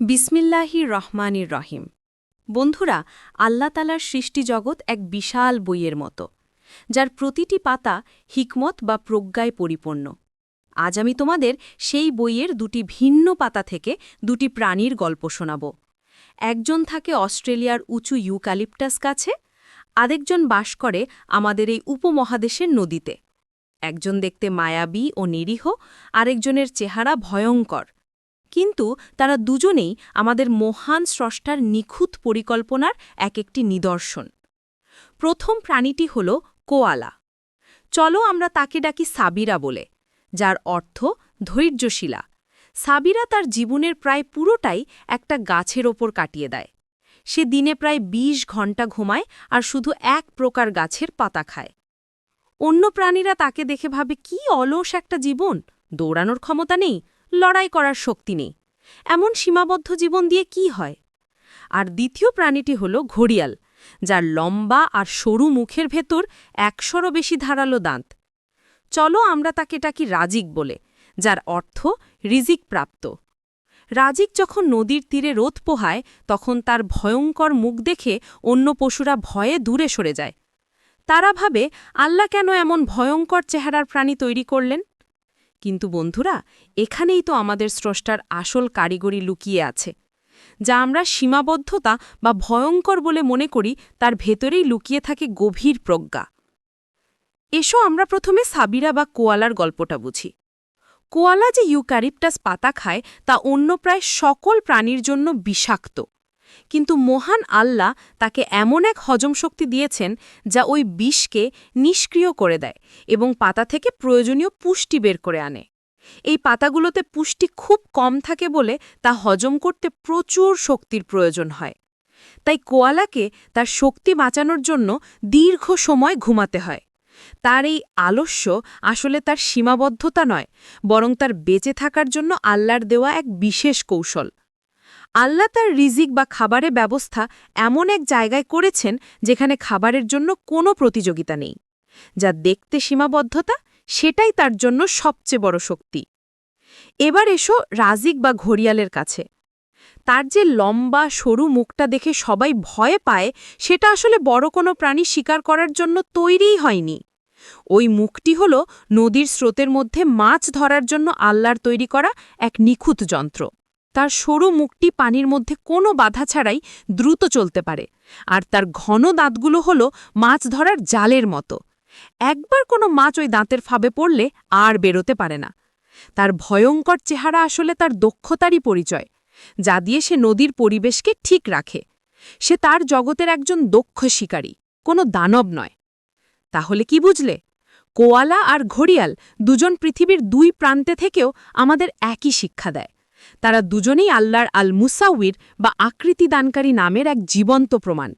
বিসমিল্লাহির রহমানির রহিম। বন্ধুরা, আল্লাহ তালার সৃষ্টি জগৎ এক বিশাল বইয়ের মতো, যার প্রতিটি পাতা হিকমত বা প্রজ্ঞায় পরিপূর্ণ। আজ আমি তোমাদের সেই বইয়ের দুটি ভিন্ন পাতা থেকে দুটি প্রাণীর গল্প শোনাব। একজন থাকে অস্ট্রেলিয়ার উঁচু ইউকালিপটাস কাছে আরেকজন বাস করে আমাদের এই উপমহাদেশের নদীতে। একজন দেখতে মায়াবী ও নিরীহ, আরেকজনের চেহারা ভয়ঙ্কর। কিন্তু তারা দুজনেই আমাদের মহান স্রষ্টার নিখুঁত পরিকল্পনার এক একটি নিদর্শন। প্রথম প্রাণীটি হল কোয়ালা। চলো আমরা তাকে ডাকি সাবিরা বলে, যার অর্থ ধৈর্যশীলা। সাবিরা তার জীবনের প্রায় পুরোটাই একটা গাছের ওপর কাটিয়ে দেয়। সে দিনে প্রায় ২০ ঘণ্টা ঘুমায় আর শুধু এক প্রকার গাছের পাতা খায়। অন্য প্রাণীরা তাকে দেখে ভাবে, কি অলস একটা জীবন, দৌড়ানোর ক্ষমতা নেই লড়াই করার শক্তি নেই। এমন সীমাবদ্ধ জীবন দিয়ে কি হয়? আর দ্বিতীয় প্রাণীটি হল ঘড়িয়াল, যার লম্বা আর সরু মুখের ভেতর একশোরও বেশি ধারালো দাঁত। চলো আমরা তাকে ডাকি রাজিক বলে, যার অর্থ রিজিক প্রাপ্ত। রাজিক যখন নদীর তীরে রোদ পোহায়, তখন তার ভয়ঙ্কর মুখ দেখে অন্য পশুরা ভয়ে দূরে সরে যায়। তারা ভাবে, আল্লাহ কেন এমন ভয়ঙ্কর চেহারার প্রাণী তৈরি করলেন? কিন্তু বন্ধুরা, এখানেই তো আমাদের স্রষ্টার আসল কারিগরি লুকিয়ে আছে। যা আমরা সীমাবদ্ধতা বা ভয়ঙ্কর বলে মনে করি, তার ভেতরেই লুকিয়ে থাকে গভীর প্রজ্ঞা। এসো আমরা প্রথমে সাবিরা বা কোয়ালার গল্পটা বুঝি। কোয়ালা যে ইউক্যারিপটাস পাতা খায়, তা অন্য প্রায় সকল প্রাণীর জন্য বিষাক্ত। কিন্তু মহান আল্লাহ তাকে এমন এক হজম শক্তি দিয়েছেন যা ওই বিষকে নিষ্ক্রিয় করে দেয় এবং পাতা থেকে প্রয়োজনীয় পুষ্টি বের করে আনে। এই পাতাগুলোতে পুষ্টি খুব কম থাকে বলে তা হজম করতে প্রচুর শক্তির প্রয়োজন হয়। তাই কোয়ালাকে তার শক্তি বাঁচানোর জন্য দীর্ঘ সময় ঘুমাতে হয়। তার এই আলস্য আসলে তার সীমাবদ্ধতা নয়, বরং তার বেঁচে থাকার জন্য আল্লাহর দেওয়া এক বিশেষ কৌশল। আল্লাহ তার রিজিক বা খাবারের ব্যবস্থা এমন এক জায়গায় করেছেন যেখানে খাবারের জন্য কোনো প্রতিযোগিতা নেই। যা দেখতে সীমাবদ্ধতা, সেটাই তার জন্য সবচেয়ে বড় শক্তি। এবার এসো রাজিক বা ঘড়িয়ালের কাছে। তার যে লম্বা, সরু মুখটা দেখে সবাই ভয় পায়, সেটা আসলে বড় কোনো প্রাণী শিকার করার জন্য তৈরিই হয়নি। ওই মুখটি হল নদীর স্রোতের মধ্যে মাছ ধরার জন্য আল্লাহর তৈরি করা এক নিখুঁত যন্ত্র। তার সরু মুখটি পানির মধ্যে কোনো বাধা ছাড়াই দ্রুত চলতে পারে। আর তার ঘন দাঁতগুলো হল মাছ ধরার জালের মতো। একবার কোনো মাছ ওই দাঁতের ফাবে পড়লে আর বেরোতে পারে না। তার ভয়ঙ্কর চেহারা আসলে তার দক্ষতারই পরিচয়, যা দিয়ে সে নদীর পরিবেশকে ঠিক রাখে। সে তার জগতের একজন দক্ষ শিকারী, কোনো দানব নয়। তাহলে কি বুঝলে? কোয়ালা আর ঘড়িয়াল দুজন পৃথিবীর দুই প্রান্তে থেকেও আমাদের একই শিক্ষা দেয়। তারা দুজনেই আল্লাহর আল মুসাউির বা আকৃতি দানকারী নামের এক জীবন্ত প্রমাণ।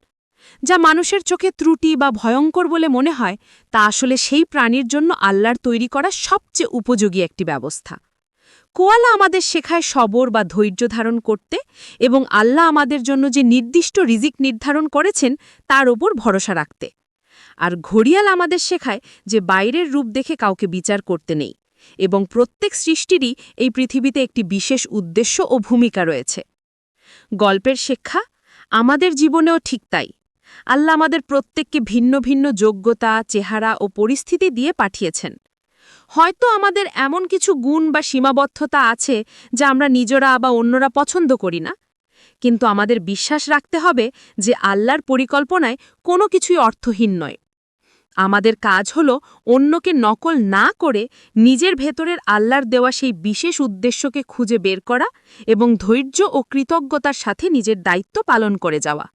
যা মানুষের চোখে ত্রুটি বা ভয়ঙ্কর বলে মনে হয়, তা আসলে সেই প্রাণীর জন্য আল্লাহর তৈরি করা সবচেয়ে উপযোগী একটি ব্যবস্থা। কোয়ালা আমাদের শেখায় সবর বা ধৈর্য ধারণ করতে এবং আল্লাহ আমাদের জন্য যে নির্দিষ্ট রিজিক নির্ধারণ করেছেন, তার ওপর ভরসা রাখতে। আর ঘড়িয়াল আমাদের শেখায় যে বাইরের রূপ দেখে কাউকে বিচার করতে নেই। এবং প্রত্যেক সৃষ্টিরই এই পৃথিবীতে একটি বিশেষ উদ্দেশ্য ও ভূমিকা রয়েছে। গল্পের শিক্ষা, আমাদের জীবনেও ঠিক তাই। আল্লাহ আমাদের প্রত্যেককে ভিন্ন ভিন্ন যোগ্যতা, চেহারা ও পরিস্থিতি দিয়ে পাঠিয়েছেন। হয়তো আমাদের এমন কিছু গুণ বা সীমাবদ্ধতা আছে যা আমরা নিজেরা বা অন্যরা পছন্দ করি না। কিন্তু আমাদের বিশ্বাস রাখতে হবে যে আল্লাহর পরিকল্পনায় কোনো কিছুই অর্থহীন নয়। আমাদের কাজ হল অন্যকে নকল না করে নিজের ভেতরের আল্লাহর দেওয়া সেই বিশেষ উদ্দেশ্যকে খুঁজে বের করা এবং ধৈর্য ও কৃতজ্ঞতার সাথে নিজের দায়িত্ব পালন করে যাওয়া।